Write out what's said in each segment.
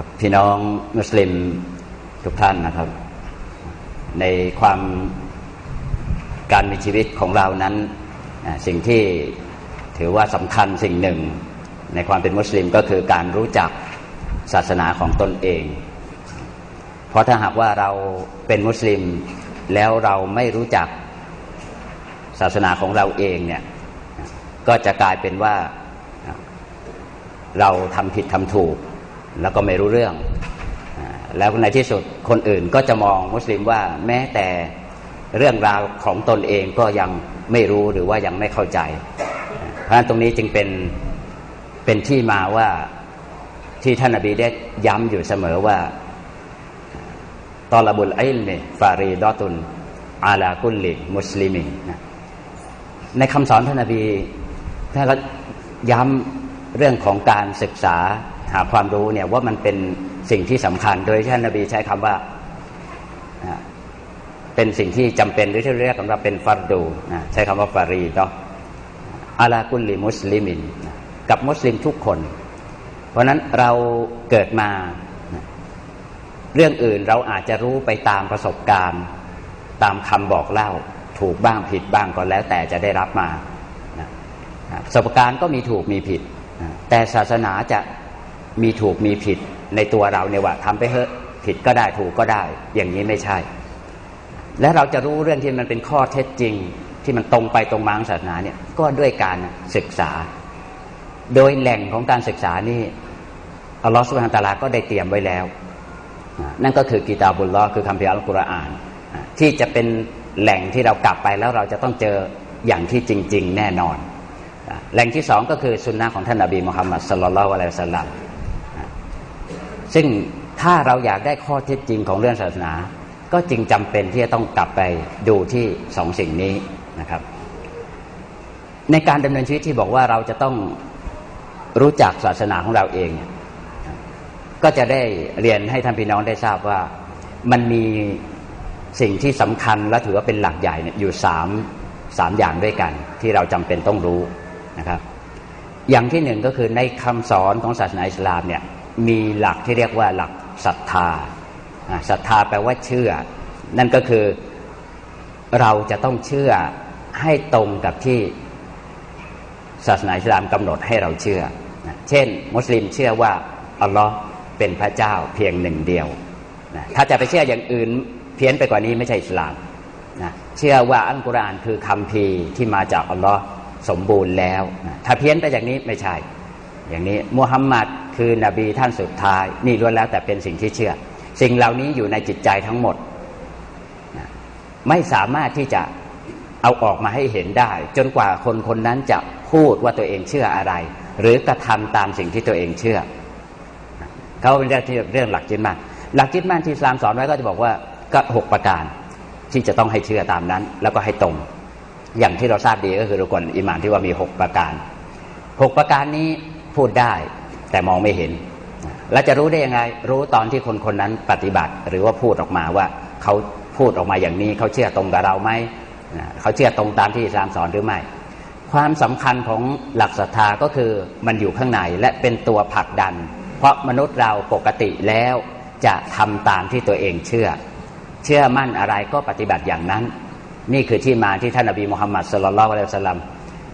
ครับพี่น้องมุสลิมทุกท่านนะครับ ในความการมีชีวิตของเรานั้น สิ่งที่ถือว่าสำคัญสิ่งหนึ่ง ในความเป็นมุสลิมก็คือการรู้จักศาสนาของตนเอง เพราะถ้าหากว่าเราเป็นมุสลิม แล้วเราไม่รู้จักศาสนาของเราเองเนี่ยก็จะกลายเป็นว่าเราทำผิดทำถูก แล้วก็ไม่รู้เรื่อง แล้วในที่สุดคนอื่นก็จะมองมุสลิมว่าแม้แต่เรื่องราวของตนเองก็ยังไม่รู้หรือว่ายังไม่เข้าใจ เพราะฉะนั้นตรงนี้จึงเป็นเป็นที่มาว่าที่ท่านนบีได้ย้ำอยู่เสมอว่าตอลบุลอิลเมฟารีดอตุนอาลากุลลิมุสลิมินในคำสอนท่านนบีท่านก็ย้ำเรื่องของการศึกษา หาความรู้เนี่ยว่ามันเป็นสิ่งที่สำคัญ โดยท่านนบีใช้คำว่าอ่าเป็นสิ่งที่จำเป็นหรือที่เรียกกันว่าเป็นฟัรดูนะใช้คำว่าฟารีดออาลากุลลิมุสลิมิน กับมุสลิมทุกคน เพราะฉะนั้นเราเกิดมา เรื่องอื่นเราอาจจะรู้ไปตามประสบการณ์ ตามคำบอกเล่า ถูกบ้างผิดบ้างก็แล้วแต่จะได้รับมาประสบการณ์ก็มีถูกมีผิด แต่ศาสนาจะ มีถูกมีผิดในตัวเราเนี่ยว่าทำไปเถอะผิดก็ได้ถูกก็ได้ อย่างนี้ไม่ใช่ และเราจะรู้เรื่องที่มันเป็นข้อเท็จจริง ที่มันตรงไปตรงมาของศาสนาเนี่ยก็ด้วยการศึกษา โดยแหล่งของการศึกษานี่อัลลอฮฺสุบฮานตะอาลาก็ได้เตรียมไว้แล้ว นั่นก็คือกีตาบุลลอฮ์คือคัมภีร์อัลกุรอาน ที่จะเป็นแหล่งที่เรากลับไปแล้วเราจะต้องเจออย่างที่จริง ๆ แน่นอน แหล่งที่สองก็คือสุนนะของท่านนบีมุฮัมมัดสลลัลลอฮุอะลัยฮิวะสัลลัม ซึ่งถ้าเราอยากได้ข้อเท็จจริงของเรื่องศาสนา ก็จึงจำเป็นที่จะต้องกลับไปดูที่สองสิ่งนี้นะครับ ในการดำเนินชีวิตที่บอกว่าเราจะต้องรู้จักศาสนาของเราเองเนี่ยก็จะได้เรียนให้ท่านพี่น้องได้ทราบว่ามันมีสิ่งที่สำคัญและถือว่าเป็นหลักใหญ่เนี่ยอยู่สามสามอย่างด้วยกัน ที่เราจำเป็นต้องรู้นะครับ อย่างที่หนึ่งก็คือในคำสอนของศาสนาอิสลามเนี่ย มีหลักที่เรียกว่าหลักศรัทธาศรัทธาแปลว่าเชื่อ นั่นก็คือเราจะต้องเชื่อให้ตรงกับที่ศาสนาอิสลามกำหนดให้เราเชื่อ เช่น มุสลิมเชื่อว่าอัลลอฮ์เป็นพระเจ้าเพียงหนึ่งเดียวนะถ้าจะไปเชื่ออย่างอื่นเพี้ยนไปกว่านี้ไม่ใช่อิสลามนะเชื่อว่าอัลกุรอานคือคำพีที่มาจากอัลลอฮ์สมบูรณ์แล้วนะถ้าเพี้ยนไปอย่างนี้ไม่ใช่ อย่างนี้มุฮัมมัด คือนบีท่านสุดท้าย นี่ล้วนแล้วแต่เป็นสิ่งที่เชื่อ สิ่งเหล่านี้อยู่ในจิตใจทั้งหมด ไม่สามารถที่จะเอาออกมาให้เห็นได้ จนกว่าคนคนนั้นจะพูดว่าตัวเองเชื่ออะไร หรือกระทำตามสิ่งที่ตัวเองเชื่อเขาเป็นเรื่องที่เรื่องหลักจิตมั่นหลักจิตมั่นที่สามสอนไว้ก็จะบอกว่าก็หกประการที่จะต้องให้เชื่อตามนั้น แล้วก็ให้ตรง อย่างที่เราทราบดีก็คือรุกลอิมานที่ว่ามีหกประการหกประการนี้พูดได้ แต่มองไม่เห็นแล้วจะรู้ได้ยังไง รู้ตอนที่คนคนนั้นปฏิบัติ หรือว่าพูดออกมาว่าเขาพูดออกมาอย่างนี้เขาเชื่อตรงกับเราไหมเขาเชื่อตรงตามที่อิสลามสอนหรือไม่ ความสำคัญของหลักศรัทธาก็คือมันอยู่ข้างในและเป็นตัวผลักดัน เพราะมนุษย์เราปกติแล้วจะทำตามที่ตัวเองเชื่อ เชื่อมั่นอะไรก็ปฏิบัติอย่างนั้น นี่คือที่มาที่ท่านนบีมุฮัมมัดสุลลัลอะลัยฮิสัลลัม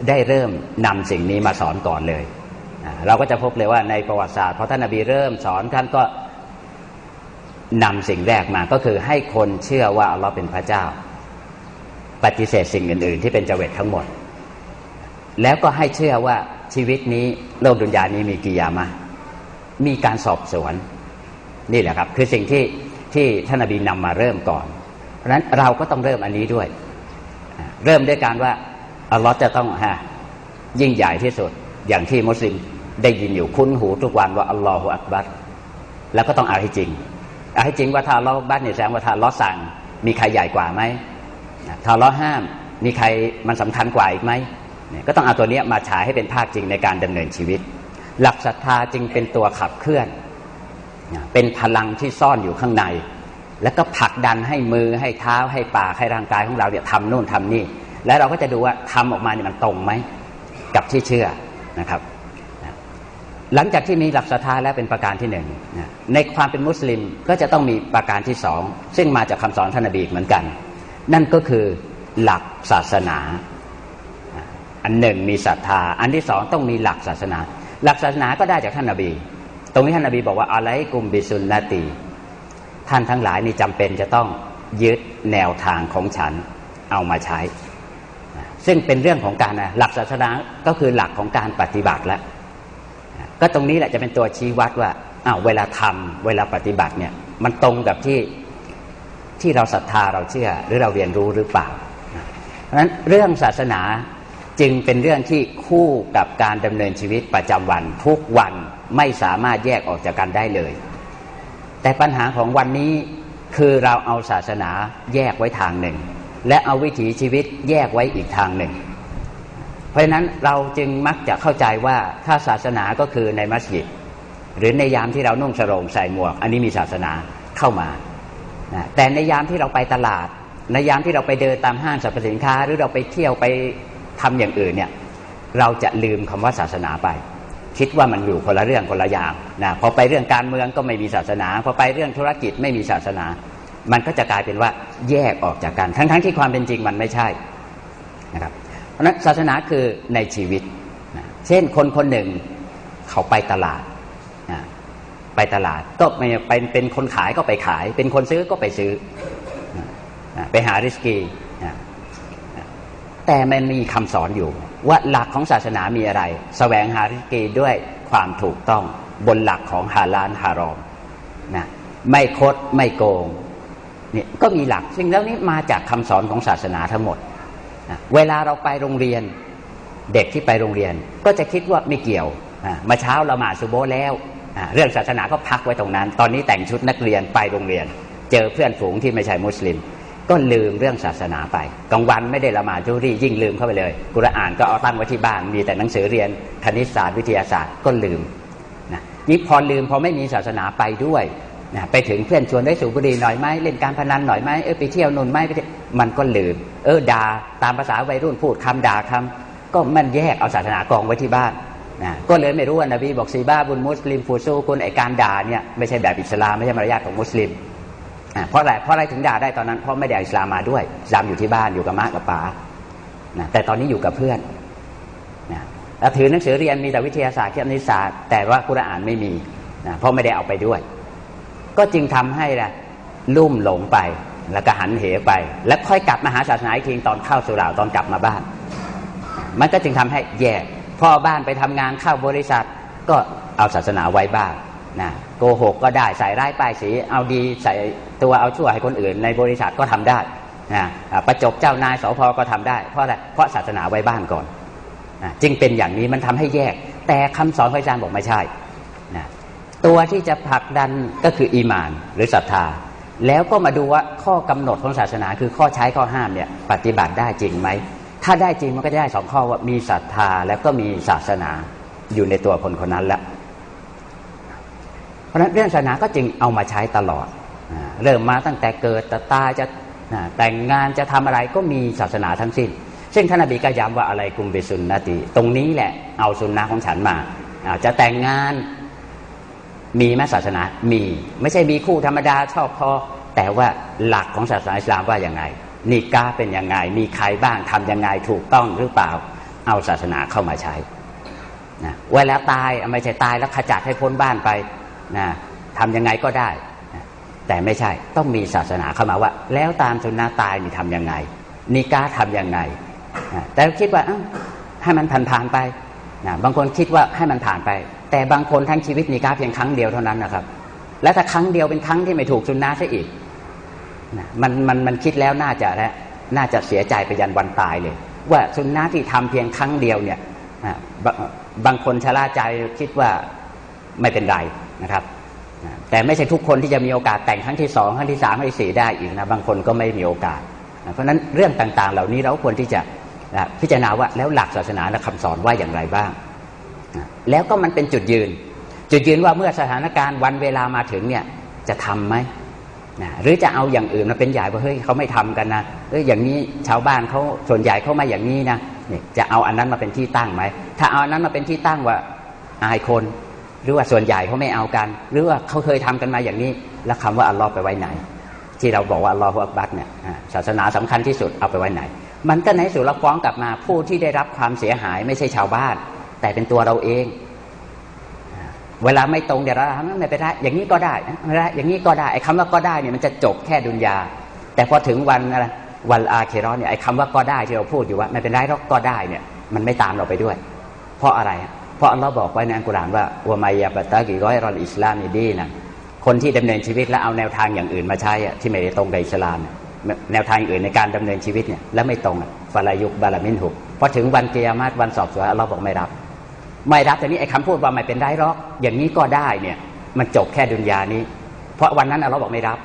ได้เริ่มนำสิ่งนี้มาสอนก่อนเลย เราก็จะพบเลยว่าในประวัติศาสตร์พอท่านนบีเริ่มสอนท่านก็นำสิ่งแรกมาก็คือให้คนเชื่อว่าอัลลอฮ์เป็นพระเจ้า ปฏิเสธสิ่งอื่น ๆ ที่เป็นเจเวตทั้งหมด แล้วก็ให้เชื่อว่าชีวิตนี้โลกดุนยานี้มีกิยามะมีการสอบสวน นี่แหละครับ คือสิ่งที่ที่ท่านนบีนำมาเริ่มก่อน เพราะฉะนั้นเราก็ต้องเริ่มอันนี้ด้วย เริ่มด้วยการว่าอัลลอฮ์จะต้องฮะยิ่งใหญ่ที่สุดอย่างที่มุสลิม ได้ยินอยู่คุ้นหูทุกวันว่าอัลลอฮฺอักบัรแล้วก็ต้องเอาให้จริง เอาให้จริงว่าถ้าอัลลอฮฺอักบัรเนี่ยแสดงว่าถ้าลลอสั่ง มีใครใหญ่กว่าไหมถ้าลลอห้ามมีใครมันสำคัญกว่าอีกไหมก็ต้องเอาตัวเนี้ยมาฉายให้เป็นภาคจริงในการดำเนินชีวิต หลักศรัทธาจึงเป็นตัวขับเคลื่อน เป็นพลังที่ซ่อนอยู่ข้างใน แล้วก็ผลักดันให้มือให้เท้าให้ปากให้ร่างกายของเราเนี่ยทำนู่นทำนี่ แล้วเราก็จะดูว่าทำออกมาเนี่ยมันตรงไหมกับที่เชื่อนะครับ หลังจากที่มีหลักศรัทธาแล้วเป็นประการที่หนึ่งในความเป็นมุสลิมก็จะต้องมีประการที่สองซึ่งมาจากคำสอนท่านนบีเหมือนกัน นั่นก็คือหลักศาสนา อันหนึ่งมีศรัทธา อันที่สองต้องมีหลักศาสนา หลักศาสนาก็ได้จากท่านนบี ตรงนี้ท่านนบีบอกว่าอะไรกุมบิสุนนตีท่านทั้งหลายนี่จำเป็นจะต้องยึดแนวทางของฉันเอามาใช้ ซึ่งเป็นเรื่องของการนะหลักศาสนาก็คือหลักของการปฏิบัติแล้ว ก็ตรงนี้แหละจะเป็นตัวชี้วัดว่าอ้าวเวลาทำเวลาปฏิบัติเนี่ย มันตรงกับที่ที่เราศรัทธาเราเชื่อ หรือเราเรียนรู้หรือเปล่า เพราะฉะนั้นเรื่องศาสนาจึงเป็นเรื่องที่คู่กับการดำเนินชีวิตประจำวัน ทุกวันไม่สามารถแยกออกจากกันได้เลย แต่ปัญหาของวันนี้คือเราเอาศาสนาแยกไว้ทางหนึ่ง และเอาวิถีชีวิตแยกไว้อีกทางหนึ่ง เพราะฉะนั้นเราจึงมักจะเข้าใจว่าถ้าศาสนาก็คือในมัสยิด หรือในยามที่เรานุ่งสรงใส่หมวก อันนี้มีศาสนาเข้ามาแต่ในยามที่เราไปตลาด ในยามที่เราไปเดินตามห้างสรรพสินค้า หรือเราไปเที่ยวไปทำอย่างอื่นเนี่ยเราจะลืมคำว่าศาสนาไป คิดว่ามันอยู่คนละเรื่องคนละอย่างนะพอไปเรื่องการเมืองก็ไม่มีศาสนา พอไปเรื่องธุรกิจไม่มีศาสนา มันก็จะกลายเป็นว่าแยกออกจากกันทั้งๆทที่ความเป็นจริงมันไม่ใช่นะครับ เพราะนั้นศาสนาคือในชีวิตนะเช่นคนคนหนึ่งเขาไปตลาดนะไปตลาดก็ไม่เป็นเป็นคนขายก็ไปขาย เป็นคนซื้อก็ไปซื้อนะไปหาริสกีนะแต่มันมีคำสอนอยู่ ว่าหลักของศาสนามีอะไรแสวงหาริสกีด้วยความถูกต้องบนหลักของฮาลาลฮารอมนะไม่คดไม่โกงเนี่ยก็มีหลัก ซึ่งแล้วนี้มาจากคำสอนของศาสนาทั้งหมด เวลาเราไปโรงเรียน เด็กที่ไปโรงเรียน ก็จะคิดว่าไม่เกี่ยวมาเช้าเรามาสุโบแล้วเรื่องศาสนาก็พักไว้ตรงนั้น ตอนนี้แต่งชุดนักเรียนไปโรงเรียน เจอเพื่อนฝูงที่ไม่ใช่มุสลิม ก็ลืมเรื่องศาสนาไปกลางวันไม่ได้ละหมาดจุรียิ่งลืมเข้าไปเลย กุรอานก็เอาตั้งไว้ที่บ้าน มีแต่หนังสือเรียนคณิตศาสตร์วิทยาศาสตร์ก็ลืมนะนี่พอลืมพอไม่มีศาสนาไปด้วย นะไปถึงเพื่อนชวนได้สูบบุหรี่หน่อยไหมเล่นการพนันหน่อยไหมเออไปเที่ยวนุ่นไหมมันก็ลืม เออด่าตามภาษาวัยรุ่นพูดคำด่าคำก็มันแยกเอาศาสนากองไว้ที่บ้านนะก็เลยไม่รู้ว่านบีบอกซีบ้าบุญมุสลิมฟูซูคุณไอการด่าเนี่ยไม่ใช่แบบอิสลามไม่ใช่มารยาทของมุสลิมอะเพราะอะไรเพราะอะไรถึงด่าได้ตอนนั้นเพราะไม่ได้อิสลามมาด้วยอิสลามอยู่ที่บ้านอยู่กับมะกับป๋านะแต่ตอนนี้อยู่กับเพื่อนนะแล้วถือหนังสือเรียนมีแต่วิทยาศาสตร์คณิศาสตร์แต่ว่ากุรอานไม่มีนะเพราะไม่ได้เอาไปด้วย ก็จึงทำให้ละลุ่มหลงไป แล้วก็หันเหไป แล้วค่อยกลับมาหาศาสนาอีกทีตอนเข้าสุราตอนกลับมาบ้าน มันก็จึงทำให้แยกพ่อบ้านไปทำงานเข้าบริษัท ก็เอาศาสนาไว้บ้างนะโกหกก็ได้ใส่ร้ายป้ายสี เอาดีใส่ตัวเอาชั่วให้คนอื่น ในบริษัทก็ทำได้นะประจบเจ้านายสพก็ทำได้ เพราะอะไรเพราะศาสนาไว้บ้านก่อนนะจึงเป็นอย่างนี้มันทำให้แยก แต่คำสอนพระอาจารย์บอกไม่ใช่ ตัวที่จะผลักดันก็คืออีมานหรือศรัทธา แล้วก็มาดูว่าข้อกำหนดของศาสนา คือข้อใช้ข้อห้ามเนี่ยปฏิบัติได้จริงไหม ถ้าได้จริงมันก็จะได้สองข้อว่ามีศรัทธาแล้วก็มีศาสนาอยู่ในตัวคนคนนั้นแล้วเพราะฉะนั้นเรื่องศาสนาก็จึงเอามาใช้ตลอด เริ่มมาตั้งแต่เกิดตตายจะแต่งงานจะทำอะไรก็มีศาสนาทั้งสิ้น ซึ่งท่านนบีก็ย้ำว่าอะไรกุมเบสุนนาติ ตรงนี้แหละเอาสุนนะของฉันมาจะแต่งงาน มีไหมศาสนา มี ไม่ใช่มีคู่ธรรมดาชอบพอ แต่ว่าหลักของศาสนาอิสลามว่าอย่างไงนิกาเป็นยังไง มีใครบ้างทำยังไงถูกต้องหรือเปล่า เอาศาสนาเข้ามาใช้นะเวลาตายไม่ใช่ตายแล้วขจัดให้พ้นบ้านไปนะทำยังไงก็ได้นะแต่ไม่ใช่ต้องมีศาสนาเข้ามาว่า แล้วตามสุนนะตายนี่ทำยังไงนิกาทำยังไงนะแต่คิดว่าเอ้าให้มันผ่านๆไปนะบางคนคิดว่าให้มันผ่านไป แต่บางคนทั้งชีวิตนิกาเพียงครั้งเดียวเท่านั้นนะครับ และถ้าครั้งเดียวเป็นครั้งที่ไม่ถูกสุนนะซะอีกนะมันมันมันคิดแล้วน่าจะและน่าจะเสียใจไปยันวันตายเลย ว่าสุนนะที่ทำเพียงครั้งเดียวเนี่ยนะบางบางคนชะล่าใจคิดว่าไม่เป็นไรนะครับนะแต่ไม่ใช่ทุกคนที่จะมีโอกาสแต่งครั้งที่สองครั้งที่สามครั้งที่สี่ได้อีกนะบางคนก็ไม่มีโอกาสนะเพราะฉะนั้นเรื่องต่างๆ เหล่านี้เราควรที่จะนะพิจารณาว่าแล้วหลักศาสนาและคำสอนว่าอย่างไรบ้าง แล้วก็มันเป็นจุดยืน จุดยืนว่าเมื่อสถานการณ์วันเวลามาถึงเนี่ยจะทํำไหมนะหรือจะเอาอย่างอื่นมาเป็นใหญ่ว่าเฮ้ยเขาไม่ทำกันนะเอ้ยอย่างนี้ชาวบ้านเขาส่วนใหญ่เขามาอย่างนี้นะเนี่ยจะเอาอันนั้นมาเป็นที่ตั้งไหมถ้าเอาอันนั้นมาเป็นที่ตั้งว่าอายคน หรือว่าส่วนใหญ่เขาไม่เอากัน หรือว่าเขาเคยทำกันมาอย่างนี้ แล้วคำว่าอัลลอฮ์ไปไว้ไหน ที่เราบอกว่าอัลลอฮฺอักบัรเนี่ยศาสนาสำคัญที่สุดเอาไปไว้ไหน มันก็ในสุดเราฟ้องกลับมาผู้ที่ได้รับความเสียหายไม่ใช่ชาวบ้าน แต่เป็นตัวเราเอง เวลาไม่ตรงเดี๋ยวเราทำไม่เป็นไรอย่างนี้ก็ได้นะไม่ได้ อย่างนี้ก็ได้ไอ้คำว่าก็ได้เนี่ยมันจะจบแค่ดุนยา แต่พอถึงวันอะไรวันอาเครอนเนี่ยไอ้คำว่าก็ได้ที่เราพูดอยู่ว่าไม่เป็นไรหรอกก็ได้เนี่ย มันไม่ตามเราไปด้วย เพราะอะไร เพราะอัลลอฮ์บอกไว้ในอัลกุรอานว่าวะมายาบัตะกิร้อยรอลอิสลามนี่ดีนะคนที่ดำเนินชีวิตแล้วเอาแนวทางอย่างอื่นมาใช้อะที่ไม่ได้ตรงกับอิสลามเนี่ยแนวทางอื่นในการดำเนินชีวิตเนี่ยแล้วไม่ตรงอะฟาลายุกบาลามินหุกพอถึงวันเกียรติวันสอบสวนอัลลอฮ์บอกไม่รับ ไม่รับแต่นี้ไอ้คำพูดว่าไม่เป็นไรหรอก อย่างนี้ก็ได้เนี่ย มันจบแค่ดุนยานี้ เพราะวันนั้นอัลลอฮ์บอกไม่รับ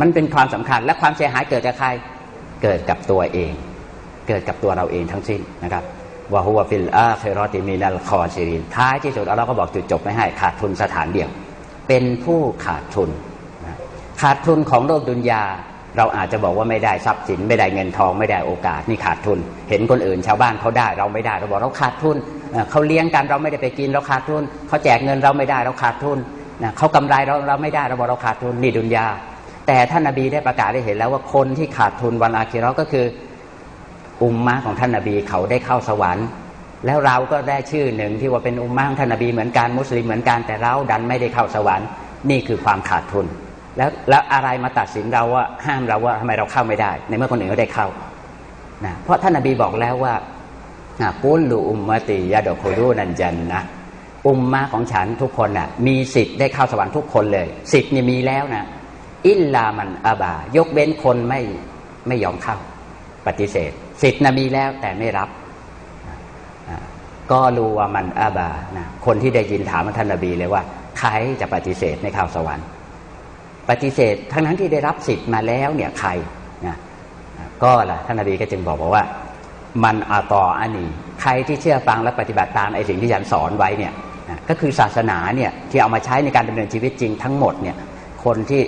มันเป็นความสำคัญและความเสียหายเกิดจากใคร เกิดกับตัวเอง เกิดกับตัวเราเองทั้งสิ้นนะครับวะฮุวฟิลอาเครอติมินัลคอซิรินท้ายที่สุดอัลลอฮ์ก็บอกจุดจบไม่ให้ขาดทุนสถานเดียว เป็นผู้ขาดทุน ขาดทุนของโลกดุนยา เราอาจจะบอกว่าไม่ได้ทรัพย์สินไม่ได้เงินทองไม่ได้โอกาสนี่ขาดทุน เห็นคนอื่นชาวบ้านเขาได้เราไม่ได้ เราบอกเราขาดทุนเขาเลี้ยงกันเราไม่ได้ไปกินเราขาดทุนเขาแจกเงินเราไม่ได้เราขาดทุนนะเขากำไรเราเราไม่ได้เราบอกเราขาดทุนนี่ดุนยา แต่ท่านนบีได้ประกาศได้เห็นแล้วว่าคนที่ขาดทุนวันอาคิเราก็คืออุมมะของท่านนบีเขาได้เข้าสวรรค์ แล้วเราก็ได้ชื่อหนึ่งที่ว่าเป็นอุมมะของท่านนบีเหมือนกันมุสลิมเหมือนกันแต่เราดันไม่ได้เข้าสวรรค์ นี่คือความขาดทุน แล้วแล้วอะไรมาตัดสินเราว่าห้ามเราว่าทำไมเราเข้าไม่ได้ ในเมื่อคนอื่นก็ได้เข้านะเพราะท่านนบีบอกแล้วว่ากุลลูอุมมติยาดโครูนันจันนะอุมมะของฉันทุกคนน่ะมีสิทธิ์ได้เข้าสวรรค์ทุกคนเลย สิทธิ์นี่มีแล้วนะอิลลามันอาบา ยกเว้นคนไม่ไม่ยอมเข้า ปฏิเสธ สิทธิ์นะมีแล้วแต่ไม่รับก็รู้ว่ามันอาบานะคนที่ได้ยินถามท่านนบีเลยว่า ใครจะปฏิเสธไม่เข้าสวรรค์ ปฏิเสธทั้งนั้นที่ได้รับสิทธิ์มาแล้วเนี่ยใครนะก็ล่ะท่านนบีก็จึงบอกบอกว่า มันอาต่ออันนี้ใครที่เชื่อฟังและปฏิบัติตามไอ้สิ่งที่ฉันสอนไว้เนี่ยนะก็คือศาสนาเนี่ยที่เอามาใช้ในการดำเนินชีวิตจริงทั้งหมดเนี่ยคนที่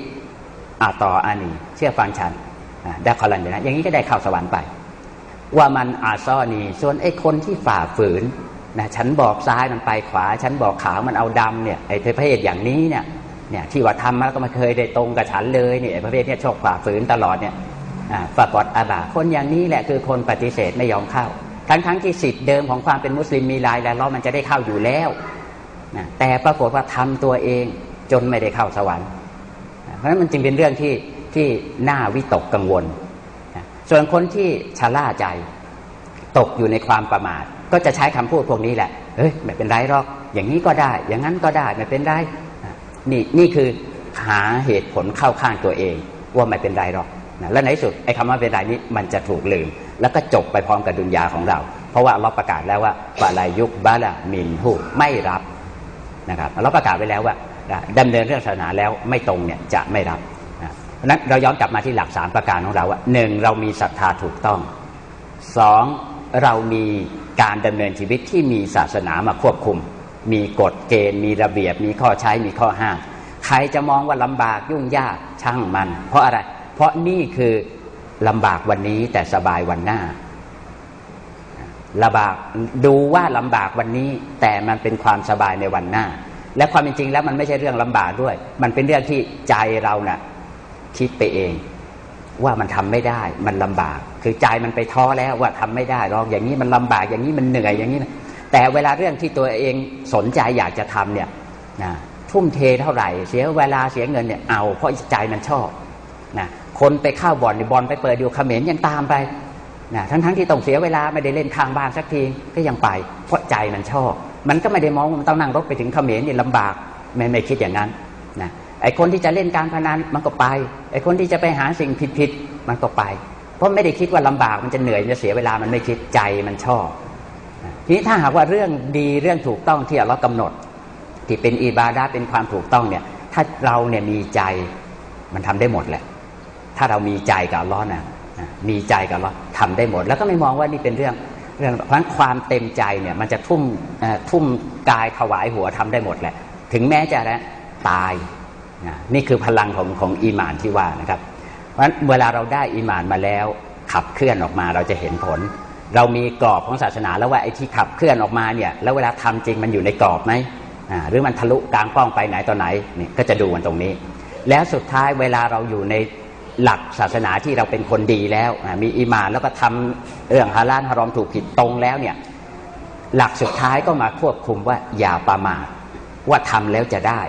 อาต่ออันนี้เชื่อฟังฉันนะได้คอลันนะอย่างนี้ก็ได้เข้าสวรรค์ไป ว่ามันอาซ้อนีส่วนไอ้คนที่ฝ่าฝืนนะฉันบอกซ้ายมันไปขวา ฉันบอกขาวมันเอาดำเนี่ยไอ้ประเภทอย่างนี้เนี่ย เนี่ยที่ว่าทำมาแล้วก็ไม่เคยได้ตรงกับฉันเลยเนี่ยประเภทเนี้ชอบฝ่าฝืนตลอดเนี่ยอ่าฝากอดอาบาคนอย่างนี้แหละคือคนปฏิเสธไม่ยอมเข้า ทั้งทั้งที่สิทธิ์เดิมของความเป็นมุสลิมมีรายแล้วล้อมันจะได้เข้าอยู่แล้วนะแต่ปรากฏว่าทำตัวเองจนไม่ได้เข้าสวรรค์ เพราะฉะนั้นมันจึงเป็นเรื่องที่ที่น่าวิตกกังวลนะส่วนคนที่ชะล่าใจตกอยู่ในความประมาท ก็จะใช้คำพูดพวกนี้แหละเฮ้ยไม่เป็นไรหรอก อย่างนี้ก็ได้ อย่างนั้นก็ได้ไม่เป็นไร นี่นี่คือหาเหตุผลเข้าข้างตัวเอง ว่าไม่เป็นไรหรอกนะและในที่สุดไอ้คำว่าเป็นไรนี้มันจะถูกลืม แล้วก็จบไปพร้อมกับดุนยาของเรา เพราะว่าเราประกาศแล้วว่าบาลายุกบาลามินหูไม่รับนะครับเราประกาศไว้แล้วว่าดำเนินเรื่องศาสนาแล้วไม่ตรงเนี่ยจะไม่รับนะเพราะนั้นเราย้อนกลับมาที่หลักสามประการของเราว่าหนึ่งเรามีศรัทธาถูกต้องสองเรามีการดำเนินชีวิตที่มีศาสนามาควบคุม มีกฎเกณฑ์ มีระเบียบ มีข้อใช้ มีข้อห้าม ใครจะมองว่าลำบากยุ่งยากช่างมัน เพราะอะไร เพราะนี่คือลำบากวันนี้แต่สบายวันหน้าลำบากดูว่าลำบากวันนี้ แต่มันเป็นความสบายในวันหน้า และความเป็นจริงแล้วมันไม่ใช่เรื่องลำบากด้วย มันเป็นเรื่องที่ใจเรานะ่ะคิดไปเอง ว่ามันทำไม่ได้มันลำบาก คือใจมันไปท้อแล้วว่าทำไม่ได้ลองอย่างนี้มันลำบากอย่างนี้มันเหนื่อยอย่างนี้นะ แต่เวลาเรื่องที่ตัวเองสนใจอยากจะทำเนี่ยนะทุ่มเทเท่าไหร่ เสียเวลาเสียเงินเนี่ยเอาเพราะใจมันชอบนะคนไปเข้าบ่อนบอลไปเปิดดูเขมรยังตามไปนะทั้งทั้งที่ต้องเสียเวลาไม่ได้เล่นข้างบ้านสักทีก็ยังไป เพราะใจมันชอบ มันก็ไม่ได้มองมันต้องนั่งรถไปถึงเขมรนี่ลำบากไม่ไม่คิดอย่างนั้นนะไอคนที่จะเล่นการพนันมันก็ไปไอคนที่จะไปหาสิ่งผิดๆมันก็ไป เพราะไม่ได้คิดว่าลำบากมันจะเหนื่อยจะเสียเวลามันไม่คิดใจมันชอบ ทีนี้ถ้าหากว่าเรื่องดีเรื่องถูกต้องที่เรากำหนด ที่เป็นอิบาดาเป็นความถูกต้องเนี่ย ถ้าเราเนี่ยมีใจมันทำได้หมดแหละ ถ้าเรามีใจกับลลอนะมีใจกับเราทำได้หมด แล้วก็ไม่มองว่านี่เป็นเรื่องเรื่องเพราะความเต็มใจเนี่ย มันจะทุ่มทุ่มกายถวายหัวทำได้หมดแหละ ถึงแม้จะนะตายนะนี่คือพลังของของอีมานที่ว่านะครับ เพราะฉะนั้นเวลาเราได้อีมานมาแล้ว ขับเคลื่อนออกมาเราจะเห็นผล เรามีกรอบของศาสนาแล้วว่าไอ้ที่ขับเคลื่อนออกมาเนี่ยแล้วเวลาทำจริงมันอยู่ในกรอบไหมหรือมันทะลุกลางป้องไปไหนต่อไหนเนี่ยก็จะดูกันตรงนี้ แล้วสุดท้ายเวลาเราอยู่ในหลักศาสนาที่เราเป็นคนดีแล้วมีอีหมานแล้วก็ทำเรื่องฮาลาลฮารอมถูกผิดตรงแล้วเนี่ยหลักสุดท้ายก็มาควบคุมว่าอย่าประมาทว่าทำแล้วจะได้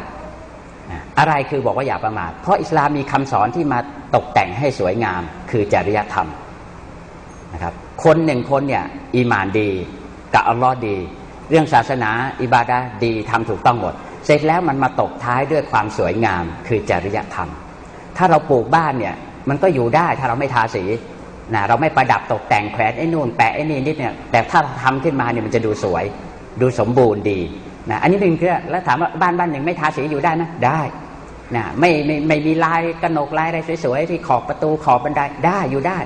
อะไรคือบอกว่าอย่าประมาทเพราะอิสลามมีคำสอนที่มาตกแต่งให้สวยงามคือจริยธรรมนะครับ คนหนึ่งคนเนี่ยอีหมานดีกับอัลลอฮ์ดี เรื่องศาสนาอิบาดะดีทำถูกต้องหมด เสร็จแล้วมันมาตกท้ายด้วยความสวยงามคือจริยธรรม ถ้าเราปลูกบ้านเนี่ยมันก็อยู่ได้ถ้าเราไม่ทาสีนะเราไม่ประดับตกแต่งแขวนไอ้นู่นแปะไอ้นี่นิดเนี่ยแต่ถ้าทำขึ้นมาเนี่ยมันจะดูสวย ดูสมบูรณ์ดีนะอันนี้เป็นคือแล้วถามว่าบ้านบ้านหนึ่งไม่ทาสีอยู่ได้ไหมได้นะไม่ไม่ไม่มีลายกระหนกลายอะไรสวยๆที่ขอบประตูขอบบันไดได้อยู่ได้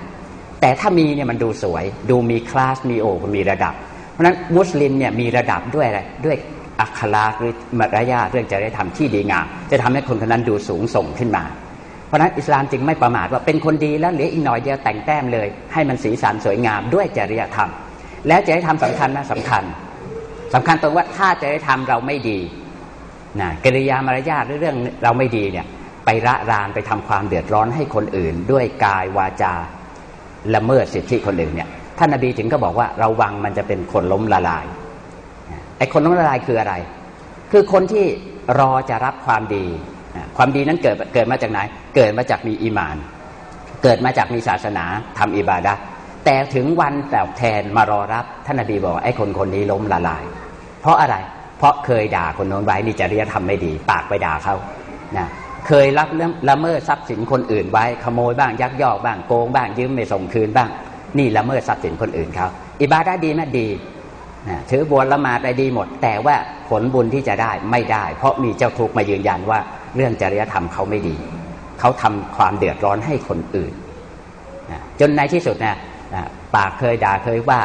แต่ถ้ามีเนี่ยมันดูสวย ดูมีคลาสมีโอมีระดับ เพราะฉะนั้นมุสลิมเนี่ยมีระดับด้วยอะไรด้วยอัคลาหรือมารยาเรื่องจริยธรรมที่ดีงามจะทำให้คนคนนั้นดูสูงส่งขึ้นมา เพราะนั้นอิสลามจึงไม่ประมาทว่าเป็นคนดีแล้วเหลืออีกหน่อยเดียวแต่งแต้มเลย ให้มันสีสันสวยงามด้วยจริยธรรม แล้วจริยธรรมสำคัญนะสำคัญสำคัญตรงว่าถ้าจริยธรรมเราไม่ดีนะกิริยามารยาทหรือเรื่องเราไม่ดีเนี่ยไประรานไปทำความเดือดร้อนให้คนอื่น ด้วยกายวาจา ละเมิดสิทธิคนอื่นเนี่ยท่านนบีถึงก็บอกว่าระวังมันจะเป็นคนล้มละลายไอ้คนล้มละลายคืออะไร คือคนที่รอจะรับความดี ความดีนั้นเกิดเกิดมาจากไหน เกิดมาจากมีอีมาน เกิดมาจากมีศาสนาทำอิบาดะแต่ถึงวันตอบแทนมารอรับท่านนบีบอกไอ้คนคนนี้ล้มละลาย เพราะอะไรเพราะเคยด่าคนโน้นไว้นี่จริยธรรมไม่ดี ปากไปด่าเขานะ เคยรับเรื่องละเมิดทรัพย์สินคนอื่นไว้ขโมยบ้างยักยอกบ้างโกงบ้างยืมไม่ส่งคืนบ้าง นี่ละเมิดทรัพย์สินคนอื่นเขาอิบาดะห์ดีไหมดีนะถือบวชละมาไรดีหมด แต่ว่าผลบุญที่จะได้ไม่ได้ เพราะมีเจ้าทุกข์มายืนยันว่าเรื่องจริยธรรมเขาไม่ดี เขาทำความเดือดร้อนให้คนอื่นนะจนในที่สุดนะนะปากเคยด่าเคยว่า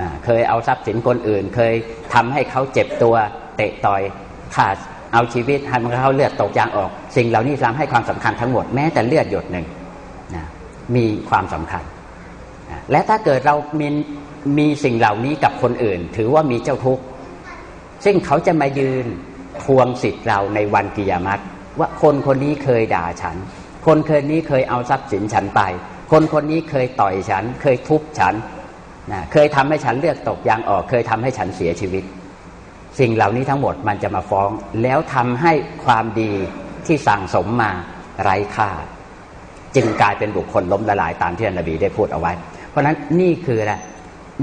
อ่าเคยเอาทรัพย์สินคนอื่น เคยทำให้เขาเจ็บตัวเตะต่อยขาด เอาชีวิตให้มันเขาเลือดตกยางออก สิ่งเหล่านี้อิสลามให้ความสำคัญทั้งหมดแม้แต่เลือดหยดหนึ่งนะมีความสำคัญนะและถ้าเกิดเรามีมีสิ่งเหล่านี้กับคนอื่น ถือว่ามีเจ้าทุกข์ซึ่งเขาจะมายืนทวงสิทธิ์เราในวันกิยามัตว่าคนคนนี้เคยด่าฉัน คนคนนี้เคยเอาทรัพย์สินฉันไป คนคนนี้เคยต่อยฉัน เคยทุบฉันนะเคยทำให้ฉันเลือดตกยางออก เคยทำให้ฉันเสียชีวิต สิ่งเหล่านี้ทั้งหมดมันจะมาฟ้อง แล้วทำให้ความดีที่สั่งสมมาไร้ค่า จึงกลายเป็นบุคคลล้มละลายตามที่อนบีได้พูดเอาไว้ เพราะนั้นนี่คืออะ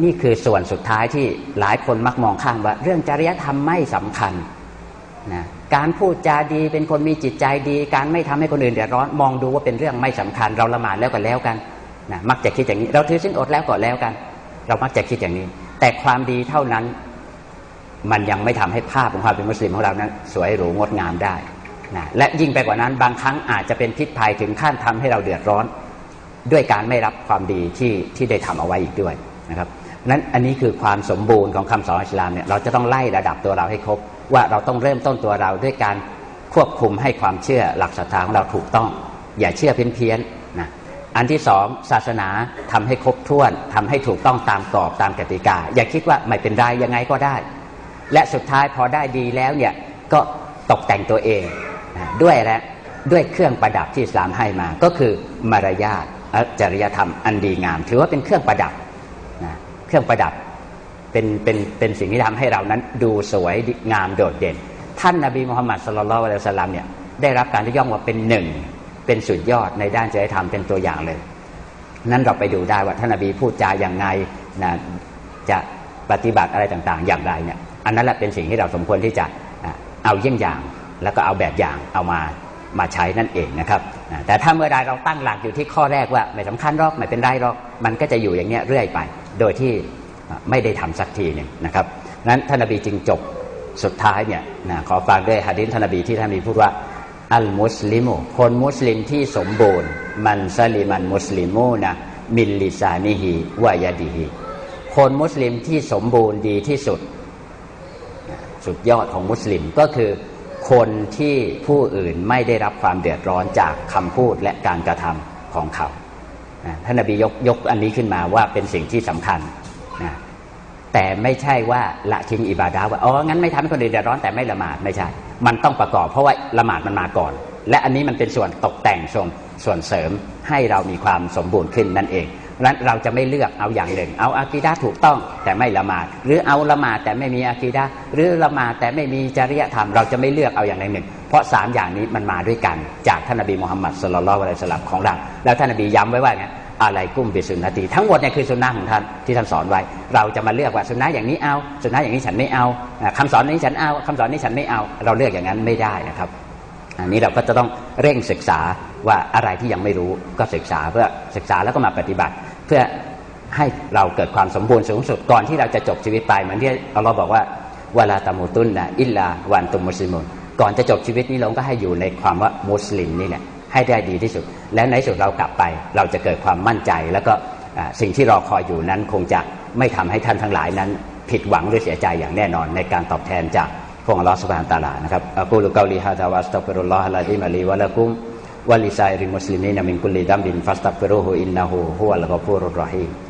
นี่คือส่วนสุดท้ายที่หลายคนมักมองข้ามว่า เรื่องจริยธรรมไม่สำคัญนะการพูดจาดีเป็นคนมีจิตใจดี การไม่ทำให้คนอื่นเดือดร้อนมองดูว่าเป็นเรื่องไม่สำคัญ เราละหมาดแล้วก็แล้วกันนะมักจะคิดอย่างนี้ เราถือสินอดแล้วก็แล้วกัน เรามักจะคิดอย่างนี้ แต่ความดีเท่านั้น มันยังไม่ทำให้ภาพของความเป็นมุสลิมของเรานั้น สวยหรูงดงามได้นะและยิ่งไปกว่านั้นบางครั้งอาจจะเป็นพิษภัยถึงขั้นทำให้เราเดือดร้อน ด้วยการไม่รับความดีที่ที่ได้ทำเอาไว้อีกด้วยนะครับนั้นอันนี้คือความสมบูรณ์ของคำสอนอิสลามเนี่ยเราจะต้องไล่ระดับตัวเราให้ครบ ว่าเราต้องเริ่มต้นตัวเราด้วยการควบคุมให้ความเชื่อหลักศรัทธาของเราถูกต้อง อย่าเชื่อเพี้ยนๆนะอันที่สองศาสนาทำให้ครบถ้วนทำให้ถูกต้องตามกรอบตามกติกา อย่าคิดว่าไม่เป็นไรยังไงก็ได้ และสุดท้ายพอได้ดีแล้วเนี่ยก็ตกแต่งตัวเองด้วยและด้วยเครื่องประดับที่อิสลามให้มา ก็คือมารยาทและจริยธรรมอันดีงาม ถือว่าเป็นเครื่องประดับนะเครื่องประดับเป็นเป็นเป็นสิ่งที่ทำให้เรานั้นดูสวยงามโดดเด่น ท่านนบีมุฮัมมัดสุลลัลลอฮุอะลัยฮิวะสัลลัมเนี่ยได้รับการที่ย่องว่าเป็นหนึ่งเป็นสุดยอดในด้านจริยธรรมเป็นตัวอย่างเลย นั้นเราไปดูได้ว่าท่านนบีพูดจาอย่างไงนะจะปฏิบัติอะไรต่างๆ อย่างไรเนี่ย อันนั้นแหละเป็นสิ่งที่เราสมควรที่จะเอาเยี่ยงอย่าง แล้วก็เอาแบบอย่างเอามามาใช้นั่นเองนะครับ แต่ถ้าเมื่อใดเราตั้งหลักอยู่ที่ข้อแรกว่า ไม่สำคัญหรอกไม่เป็นไรหรอก มันก็จะอยู่อย่างเนี้ยเรื่อยไป โดยที่ไม่ได้ทำสักทีหนึ่งนะครับนั้นท่านนบีจึงจบสุดท้ายเนี่ยนะขอฟังด้วยฮะดิษท่านนบีที่ท่านนบีพูดว่าอัลมุสลิมคนมุสลิมที่สมบูรณ์ มันซาลิมันมุสลิมูนะมิลลิซานิฮิวายาดีฮิคนมุสลิมที่สมบูรณ์ดีที่สุด สุดยอดของมุสลิมก็คือ คนที่ผู้อื่นไม่ได้รับความเดือดร้อนจากคำพูดและการกระทำของเขาท่านนบียกยกอันนี้ขึ้นมาว่าเป็นสิ่งที่สำคัญนะแต่ไม่ใช่ว่าละทิ้งอิบาดาว่าอ๋องั้นไม่ทำให้คนอื่นเดือดร้อนแต่ไม่ละหมาดไม่ใช่ มันต้องประกอบเพราะว่าละหมาดมันมาก่อน และอันนี้มันเป็นส่วนตกแต่งส่วนส่วนเสริมให้เรามีความสมบูรณ์ขึ้นนั่นเอง นั้นเราจะไม่เลือกเอาอย่างหนึ่ง เอาอากีดะห์ถูกต้องแต่ไม่ละหมาด หรือเอาละหมาดแต่ไม่มีอากีดะห์หรือละหมาดแต่ไม่มีจริยธรรม เราจะไม่เลือกเอาอย่างใดหนึ่ง เพราะสามอย่างนี้มันมาด้วยกัน จากท่านนบีมุฮัมมัดสุลลัลลอะลัยฮิวะสัลลัมของเราแล้วท่านนบีย้ำไว้ว่าไงอะไรกุ้มบิสุนนตีทั้งหมดเนี่ยคือสุนนะของท่านที่ท่านสอนไว้ เราจะมาเลือกว่าสุนนะอย่างนี้เอาสุนนะอย่างนี้ฉันไม่เอาอ่าคำสอนนี้ฉันเอาคำสอนนี้ฉันไม่เอา เราเลือกอย่างนั้นไม่ได้นะครับ อันนี้เราก็จะต้องเร่งศึกษาว่าอะไรที่ยังไม่รู้ก็ศึกษาเพื่อศึกษาแล้วก็มาปฏิบัติ เพื่อให้เราเกิดความสมบูรณ์สูงสุดก่อนที่เราจะจบชีวิตไปเหมือนที่อัลลอฮ์บอกว่าวลาตามูตุนนะอิลลาวันตุมมุสลิมุนก่อนจะจบชีวิตนี้เราก็ให้อยู่ในความว่ามุสลิมนี่แหละให้ได้ดีที่สุด และในสุดเรากลับไป เราจะเกิดความมั่นใจ แล้วก็สิ่งที่รอคอยอยู่นั้นคงจะไม่ทำให้ท่านทั้งหลายนั้น ผิดหวังหรือเสียใจอย่างแน่นอนในการตอบแทนจาก พระองค์อัลลอฮฺสุบฮานตะอาลานะครับอักูลุกาลีฮะดะวะอัสตัฆฟิรุลลอฮะลาซิมะลีวะละกุมวะลิซาอิริมุสลิมีนมินกุลลิดัมบินฟัสตัฆฟิรุฮุอินนะฮูฮุวัลกอฟูรุรเราะฮีม